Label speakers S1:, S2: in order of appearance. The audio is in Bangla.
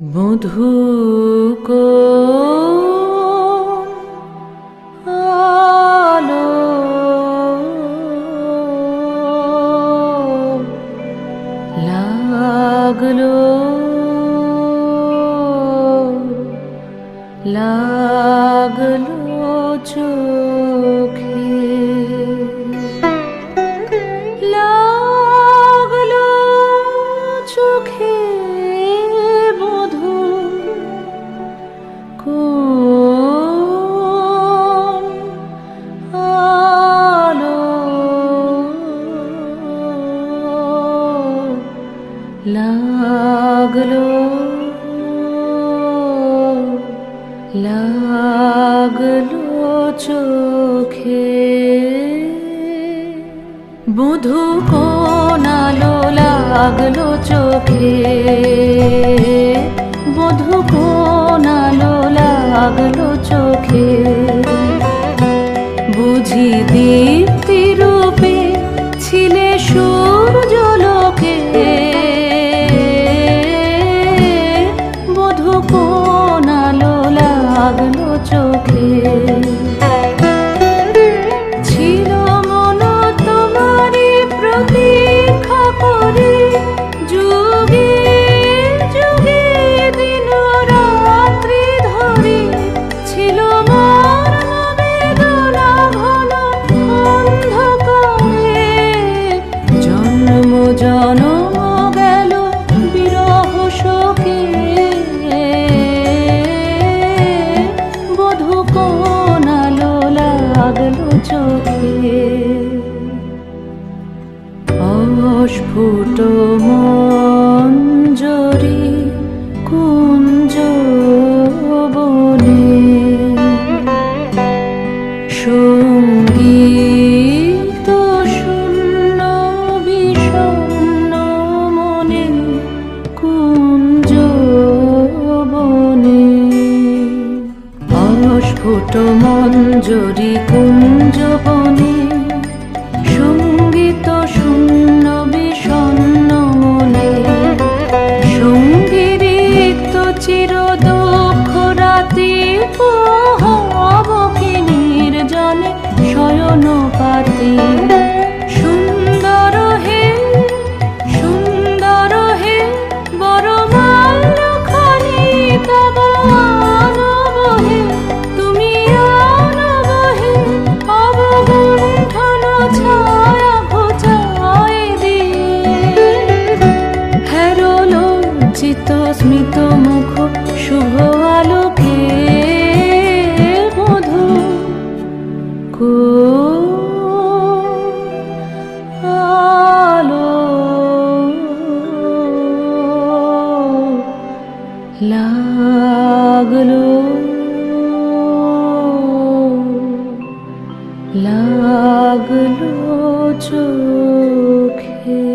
S1: মধু আলো। লাগল। লাগল চোখে। লাগল লাগল চোখে। বুধু কোন আলো লাগল চোখে। বধু কোন আলো লাগল চোখে। বুঝি চোখে লাগল চোখে। অস্ফুট মঞ্জরি অস্ফুট মঞ্জরি কুঞ্জ বনে সংগীত শূন্য বিষণ্ণ মনে সংগীত চির দুঃখ রাতি হবকি নির্জনে শয়ন পাতি স্মিত মুখ শুভ আলোকে মধু। আলো লাগল। লাগল চোখে।